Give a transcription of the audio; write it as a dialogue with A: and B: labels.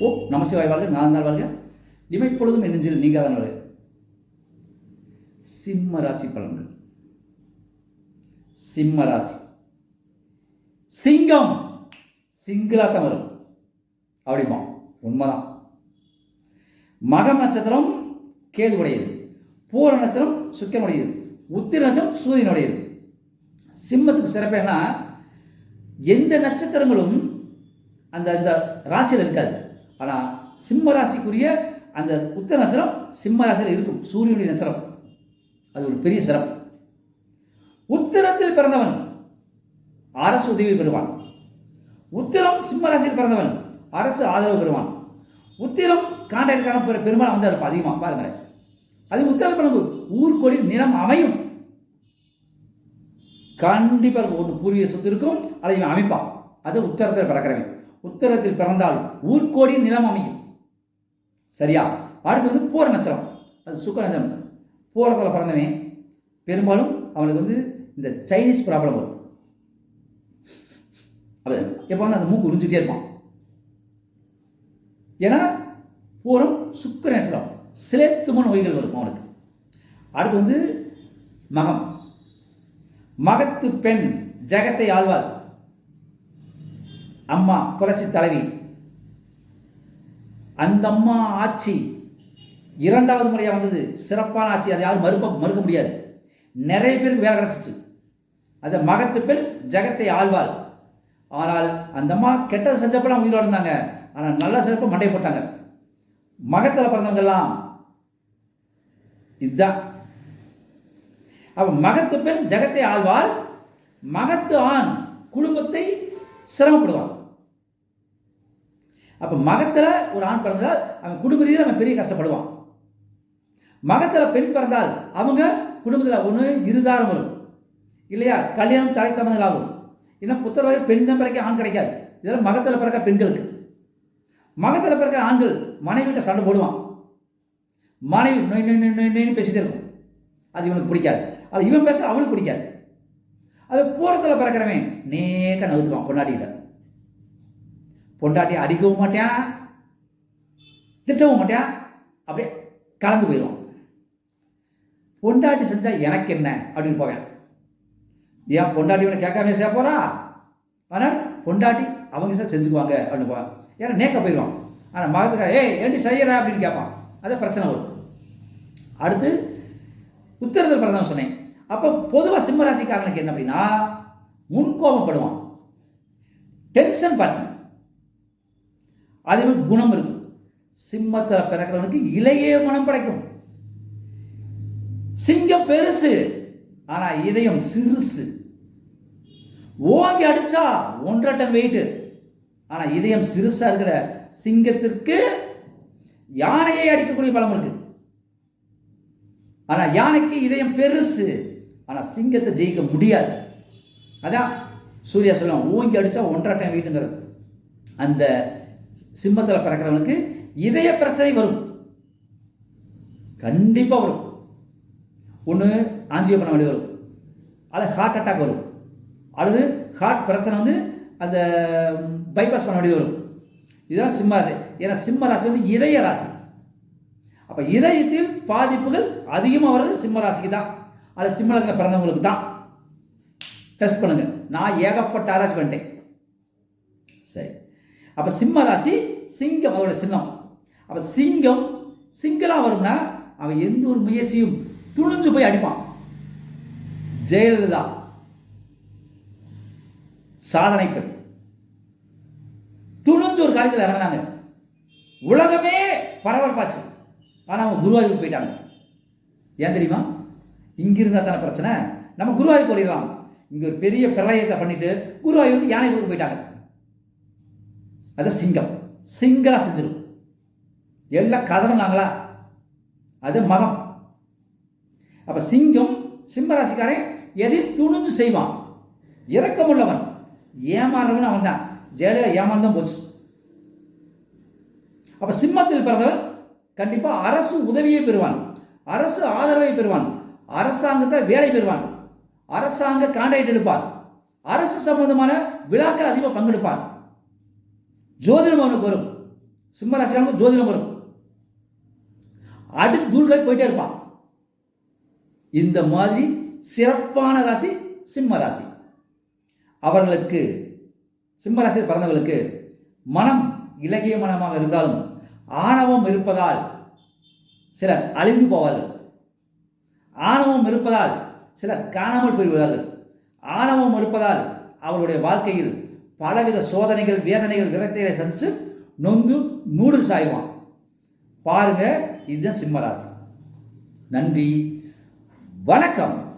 A: ஓ நமசிவாய் வாழ்க நான் தான் வாழ்க. இமைப்பொழுதும் என் நெஞ்சில் நீங்காத நாள் சிம்ம ராசி பலன்கள். சிம்ம ராசி. சிங்கம். சிங்கிளாத்தான் வரும். அப்படிமா உண்மைதான். மகம் நட்சத்திரம் கேது உடையது பூர நட்சத்திரம் சுக்கிரன் உடையது உத்திர நட்சத்திரம் சூரியன் உடையது சிம்மத்துக்கு சிறப்பு என்ன? எந்த நட்சத்திரங்களும் அந்த அந்த ராசியில் இருக்காது. ஆனால் சிம்ம ராசிக்குரிய அந்த உத்திர நட்சத்திரம் சிம்ம ராசியில் இருக்கும். சூரியனுடைய நட்சத்திரம். அது ஒரு பெரிய சிறப்பு. உத்திரத்தில் பிறந்தவன் அரசு உதவி பெறுவான். உத்திரம் சிம்ம ராசியில் பிறந்தவன் அரசு ஆதரவு பெறுவான். உத்திரம் கான்ட்ராக்டுக்கான பெரு பெரும்பாலும் வந்து இருப்பான் அதிகமாக பாருங்களேன். அது உத்திரம் பிறகு ஊர்கோளில் நிலம் அமையும். கண்டிப்பாக ஒன்று பூர்வீக சொத்து இருக்கும். அதை இவன் அமைப்பான். அது உத்தரத்தில் பிறக்கிறவன். உத்தரத்தில் பிறந்தால் ஊர்கோடி நிலம் அமையும். சரியா? அடுத்து வந்து பூர நட்சத்திரம். அது சுக்க நட்சத்திரம். பூரத்தில் பிறந்தவன் பெரும்பாலும் அவனுக்கு வந்து இந்த சைனீஸ் ப்ராப்ளம் வரும். அது எப்போ அந்த மூக்கு உறிஞ்சிட்டே இருப்பான். ஏன்னா பூரம் சுக்கர நட்சத்திரம். சிலேத்துமன் நோய்கள் வரும் அவனுக்கு. அடுத்து வந்து மகம். மகத்து பெண் ஜெகத்தை ஆழ்வாள் அம்மா புரட்சி தலைவி. அந்த அம்மா ஆட்சி இரண்டாவது முறையாக வந்தது. சிறப்பான ஆட்சி. அதை யாரும் மறுக்க மறுக்க முடியாது. நிறைய பேருக்கு வேலை கிடச்சிச்சு. அந்த மகத்து பெண் ஜெகத்தை ஆழ்வாள் ஆனால் அந்த அம்மா கெட்டது செஞ்சப்பெல்லாம் உயிரோடு இருந்தாங்க. ஆனால் நல்ல சிறப்பு மண்டை போட்டாங்க. மகத்தில் பிறந்தவங்கெல்லாம் இதுதான். அவ மகத்து பெண் ஜெகத்தை ஆழ்வாள் மகத்து ஆண் குடும்பத்தை சிரமப்படுவான் அப்போ மகத்தில் ஒரு ஆண் பிறந்தால் அவன் குடும்ப ரீதியில் அவன் பெரிய கஷ்டப்படுவான். மகத்தில் பெண் பிறந்தால் அவங்க குடும்பத்தில் ஒன்று இருதாரம் வரும். இல்லையா? கல்யாணம் தலை தாமதங்கள் ஆகும். ஏன்னா புத்தரவாக பெண் தான் பிறக்க ஆண் கிடைக்காது. இதெல்லாம் மகத்தில் பிறக்க பெண்களுக்கு. மகத்தில் பிறக்க ஆண்கள் மனைவிட்ட சண்டை போடுவான். மனைவி நொய் நொய் நொய் நொய்னு இருக்கும். அது இவனுக்கு பிடிக்காது. அது இவன் பேச அவனுக்கு பிடிக்காது. அது பூரத்தில் பிறக்கிறவன் நேக்க நவுத்துவான் பொண்டாட்டிகிட்ட. பொண்டாட்டி அடிக்கவும் மாட்டேன் திட்டவும் மாட்டேன் அப்படியே கலந்து போயிடுவான் பொண்டாட்டி செஞ்சால் எனக்கு என்ன? அப்படின்னு போவேன் ஏன் பொண்டாட்டி கேட்காம செய்ய போறா? ஆனால் பொண்டாட்டி அவங்க சார் செஞ்சுக்குவாங்க அப்படின்னு போவான் ஏன்னா நேக்க போயிடுவான் ஆனால் மகத்துக்கார ஏய் ஏண்டி செய்யற? அப்படின்னு கேட்பான். அதே பிரச்சனை வரும். அடுத்து உத்தரத்தில் பிரதமர் சொன்னேன். அப்போ பொதுவாக சிம்மராசிக்காரனுக்கு என்ன அப்படின்னா முன்கோபப்படுவான். டென்ஷன் பார்ட்டி அது ஒரு குணம் இருக்கும். சிம்மத்தில் பிறக்கிறவனுக்கு இலையே குணம் படைக்கும். சிங்கம் பெருசு ஆனா இதயம் சிறுசு. ஓங்கி அடிச்சா ஒன்றரை டன் வெயிட்டு ஆனா இதயம் சிறுசா இருக்கிற சிங்கத்திற்கு யானையை அடிக்கக்கூடிய பலம் இருக்கு. ஆனா யானைக்கு இதயம் பெருசு ஆனா சிங்கத்தை ஜெயிக்க முடியாது. அதான் சூர்யா சொல்லுவான் ஓங்கி அடிச்சா ஒன்றரை டன் வெயிட்டுங்கிறது அந்த சிம்மத்தில் பிறக்கிறவனுக்கு இதய பிரச்சனை வரும். கண்டிப்பாக வரும். ஒன்று ஆஞ்சியோ பண்ண வேண்டியது வரும். அல்லது ஹார்ட் அட்டாக் வரும். அல்லது ஹார்ட் பிரச்சனை வந்து அந்த பைபாஸ் பண்ண வேண்டியது வரும். இதுதான் சிம்ம ராசி. ஏன்னா சிம்ம ராசி வந்து இதய ராசி. அப்போ இதயத்தில் பாதிப்புகள் அதிகமாக வர்றது சிம்ம ராசிக்கு தான் அது சிம்ம பிறந்தவங்களுக்கு தான் டெஸ்ட் பண்ணுங்கள் நான் ஏகப்பட்ட ஆராய்ச்சி பண்ணிட்டேன். சரி. அப்போ சிம்ம ராசி சிங்கம் அதோட சின்னம். அப்போ சிங்கம் சிங்கலாக வரும்னா அவன் எந்த ஒரு முயற்சியும் துணிஞ்சு போய் அடிப்பான். ஜெயலலிதா. சாதனை பெண். துணிஞ்சு ஒரு காலத்தில் இறங்கினாங்க. உலகமே பரபரப்பாச்சு. ஆனால் அவங்க குருவாயூர் போயிட்டாங்க. ஏன் தெரியுமா? இங்கிருந்தா தானே பிரச்சனை. நம்ம குருவாயூர் போயிடலாம் இங்கே ஒரு பெரிய பிரளயத்தை பண்ணிட்டு குருவாயூர் யானை போயிட்டாங்க. அது சிங்கம். சிங்கலாக செஞ்சிடும் எல்லாம் கதறினாங்களா? அது மகம். அப்போ சிங்கம் சிம்மராசிக்காரன் எதையும் துணிஞ்சு செய்வான். இரக்கமுள்ளவன். ஏமாறவன் அவன் தான் ஜெயலலிதா ஏமாந்தான் போச்சு. அப்போ சிம்மத்தில் பிறந்தவன் கண்டிப்பாக அரசு உதவியை பெறுவான். அரசு ஆதரவை பெறுவான். அரசாங்கத்தை வேலை பெறுவான். அரசாங்க கான்ட்ராக்ட் எடுப்பான். அரசு சம்பந்தமான விழாக்கள் அதிகமாக பங்கெடுப்பான். ஜோதிடம் அவனுக்கு வரும். சிம்ம ராசிக்காரங்க ஜோதிடம் வரும். அடிச்சு தூள்கள் போயிட்டே இருப்பான். இந்த மாதிரி சிறப்பான ராசி சிம்ம ராசி. அவர்களுக்கு சிம்ம ராசியில் பிறந்தவர்களுக்கு மனம் இலகிய மனமாக இருந்தாலும் ஆணவம் இருப்பதால் சிலர் அழிந்து போவார்கள். ஆணவம் இருப்பதால் சிலர் காணாமல் போய்விடுவார்கள். ஆணவம் இருப்பதால் அவருடைய வாழ்க்கையில் பலவித சோதனைகள் வேதனைகள் விரக்திகளை சந்தித்து நொந்து நூடுல் சாய்வான். பாருங்க இதுதான் சிம்மராசி நன்றி. வணக்கம்.